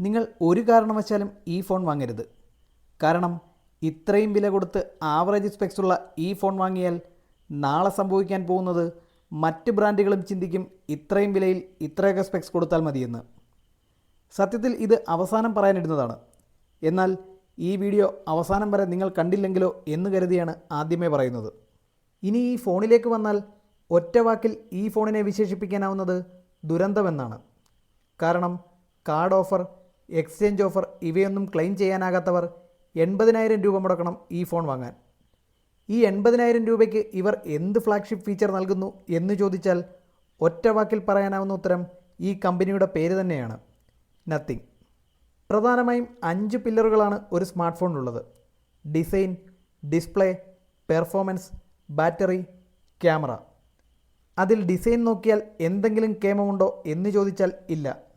നിങ്ങൾ ഒരു കാരണവശാലും ഈ ഫോൺ വാങ്ങരുത്. കാരണം ഇത്രയും വില കൊടുത്ത് ആവറേജ് സ്പെക്സ് ഉള്ള ഈ ഫോൺ വാങ്ങിയാൽ നാളെ സംഭവിക്കാൻ പോകുന്നത് മറ്റ് ബ്രാൻഡുകളും ചിന്തിക്കും ഇത്രയും വിലയിൽ ഇത്രയൊക്കെ സ്പെക്സ് കൊടുത്താൽ മതിയെന്ന്. സത്യത്തിൽ ഇത് അവസാനം പറയാനിടുന്നതാണ്. എന്നാൽ ഈ വീഡിയോ അവസാനം വരെ നിങ്ങൾ കണ്ടില്ലെങ്കിലോ എന്ന് കരുതിയാണ് ആദ്യമേ പറയുന്നത്. ഇനി ഈ ഫോണിലേക്ക് വന്നാൽ ഒറ്റ വാക്കിൽ ഈ ഫോണിനെ വിശേഷിപ്പിക്കാനാവുന്നത് ദുരന്തമെന്നാണ്. കാരണം കാർഡ് ഓഫർ എക്സ്ചേഞ്ച് ഓഫർ ഇവയൊന്നും ക്ലെയിം ചെയ്യാനാകാത്തവർ എൺപതിനായിരം രൂപ മുടക്കണം ഈ ഫോൺ വാങ്ങാൻ. ഈ എൺപതിനായിരം രൂപയ്ക്ക് ഇവർ എന്ത് ഫ്ലാഗ്ഷിപ്പ് ഫീച്ചർ നൽകുന്നു എന്ന് ചോദിച്ചാൽ ഒറ്റ വാക്കിൽ പറയാനാവുന്ന ഉത്തരം ഈ കമ്പനിയുടെ പേര് തന്നെയാണ്. നത്തിങ് പ്രധാനമായും അഞ്ച് പില്ലറുകളാണ് ഒരു smart ഫോണിലുള്ളത് design display performance battery camera അതിൽ ഡിസൈൻ നോക്കിയാൽ എന്തെങ്കിലും കേമമുണ്ടോ എന്ന് ചോദിച്ചാൽ ഇല്ല.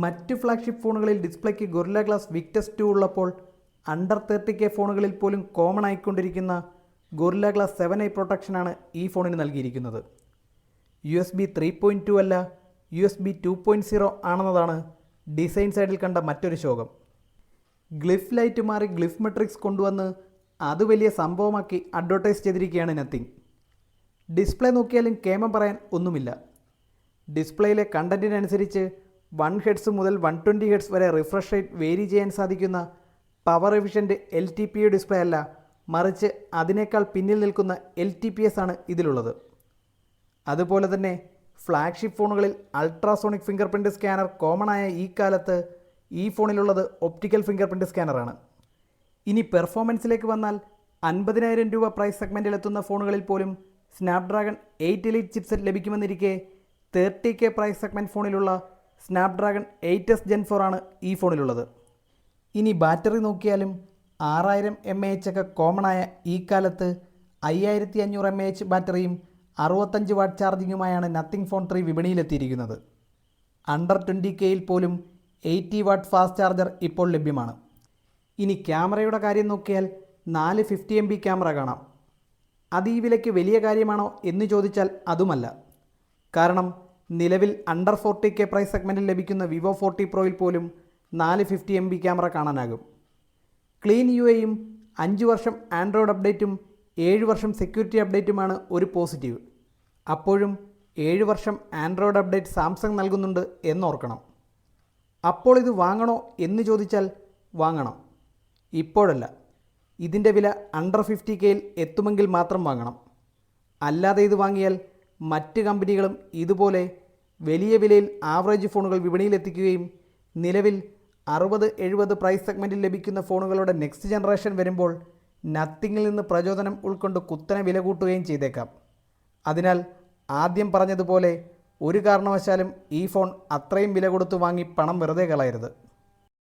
മറ്റ് ഫ്ലാഗ്ഷിപ്പ് ഫോണുകളിൽ ഡിസ്പ്ലേക്ക് ഗൊറില്ല ഗ്ലാസ് വിക്ടസ് ടു ഉള്ളപ്പോൾ അണ്ടർ തേർട്ടി കെ ഫോണുകളിൽ പോലും കോമൺ ആയിക്കൊണ്ടിരിക്കുന്ന ഗൊറില്ല ഗ്ലാസ് സെവൻ ഐ പ്രൊട്ടക്ഷനാണ് ഈ ഫോണിന് നൽകിയിരിക്കുന്നത്. U S B three point two അല്ല U S B two point zero ആണെന്നതാണ് design സൈഡിൽ കണ്ട മറ്റൊരു ശോകം. ഗ്ലിഫ് ലൈറ്റ് മാറി ഗ്ലിഫ് മെട്രിക്സ് കൊണ്ടുവന്ന് അത് വലിയ സംഭവമാക്കി അഡ്വർട്ടൈസ് ചെയ്തിരിക്കുകയാണ് നത്തിങ് ഡിസ്പ്ലേ നോക്കിയാലും കേമം പറയാൻ ഒന്നുമില്ല. ഡിസ്പ്ലേയിലെ കണ്ടന്റിനനുസരിച്ച് വൺ ഹെഡ്സ് മുതൽ വൺ ട്വന്റി ഹെഡ്സ് വരെ റിഫ്രഷ് റേറ്റ് വേരി ചെയ്യാൻ സാധിക്കുന്ന power efficient L T P display അല്ല മറിച്ച് അതിനേക്കാൾ പിന്നിൽ നിൽക്കുന്ന എൽ ടി പി എസ് ആണ് ഇതിലുള്ളത്. അതുപോലെ തന്നെ ഫ്ലാഗ്ഷിപ്പ് ഫോണുകളിൽ ultrasonic fingerprint scanner common ആയ ഈ കാലത്ത് ഈ ഫോണിലുള്ളത് ഒപ്റ്റിക്കൽ ഫിംഗർ പ്രിന്റ് സ്കാനറാണ് ഇനി പെർഫോമൻസിലേക്ക് വന്നാൽ അൻപതിനായിരം രൂപ പ്രൈസ് സെഗ്മെന്റിലെത്തുന്ന ഫോണുകളിൽ പോലും സ്നാപ്ഡ്രാഗൺ എയ്റ്റ് എലിറ്റ് ചിപ്സെറ്റ് ലഭിക്കുമെന്നിരിക്കെ thirty K price segment ഫോണിലുള്ള Snapdragon eight S gen four ആണ് ഈ ഫോണിലുള്ളത്. ഇനി ബാറ്ററി നോക്കിയാലും ആറായിരം എം എ എച്ച് ഒക്കെ കോമൺ ആയ ഈ കാലത്ത് അയ്യായിരത്തി അഞ്ഞൂറ് എം എ എച്ച് ബാറ്ററിയും അറുപത്തഞ്ച് വാട്ട് ചാർജിങ്ങുമായാണ് നത്തിങ് ഫോൺ ത്രീ വിപണിയിലെത്തിയിരിക്കുന്നത്. അണ്ടർ ട്വന്റി കെയിൽ പോലും എയ്റ്റി വാട്ട് ഫാസ്റ്റ് ചാർജർ ഇപ്പോൾ ലഭ്യമാണ്. ഇനി ക്യാമറയുടെ കാര്യം നോക്കിയാൽ നാല് ഫിഫ്റ്റി എം ബി ക്യാമറ കാണാം. അത് ഈ വിലയ്ക്ക് വലിയ കാര്യമാണോ എന്ന് ചോദിച്ചാൽ അതുമല്ല. കാരണം നിലവിൽ അണ്ടർ ഫോർട്ടി കെ പ്രൈസ് സെഗ്മെന്റിൽ ലഭിക്കുന്ന വിവോ ഫോർട്ടി പ്രോയിൽ പോലും നാല് ഫിഫ്റ്റി എം ബി ക്യാമറ കാണാനാകും. ക്ലീൻ യു എയും അഞ്ച് വർഷം ആൻഡ്രോയിഡ് അപ്ഡേറ്റും ഏഴ് വർഷം സെക്യൂരിറ്റി അപ്ഡേറ്റുമാണ് ഒരു പോസിറ്റീവ്. അപ്പോഴും ഏഴ് വർഷം ആൻഡ്രോയിഡ് അപ്ഡേറ്റ് സാംസങ് നൽകുന്നുണ്ട് എന്നോർക്കണം. അപ്പോൾ ഇത് വാങ്ങണോ എന്ന് ചോദിച്ചാൽ വാങ്ങണം. ഇപ്പോഴല്ല. ഇതിന്റെ വില അണ്ടർ ഫിഫ്റ്റി കെയിൽ എത്തുമെങ്കിൽ മാത്രം വാങ്ങണം. അല്ലാതെ ഇത് വാങ്ങിയാൽ മറ്റ് കമ്പനികളും ഇതുപോലെ വലിയ വിലയിൽ ആവറേജ് ഫോണുകൾ വിപണിയിലെത്തിക്കുകയും നിലവിൽ അറുപത് എഴുപത് പ്രൈസ് സെഗ്മെന്റിൽ ലഭിക്കുന്ന ഫോണുകളുടെ നെക്സ്റ്റ് ജനറേഷൻ വരുമ്പോൾ നത്തിങ്ങിൽ നിന്ന് പ്രചോദനം ഉൾക്കൊണ്ട് കുത്തനെ വില കൂട്ടുകയും ചെയ്തേക്കാം. അതിനാൽ ആദ്യം പറഞ്ഞതുപോലെ ഒരു കാരണവശാലും ഈ ഫോൺ അത്രയും വില കൊടുത്ത് വാങ്ങി പണം വെറുതെ കളയരുത്.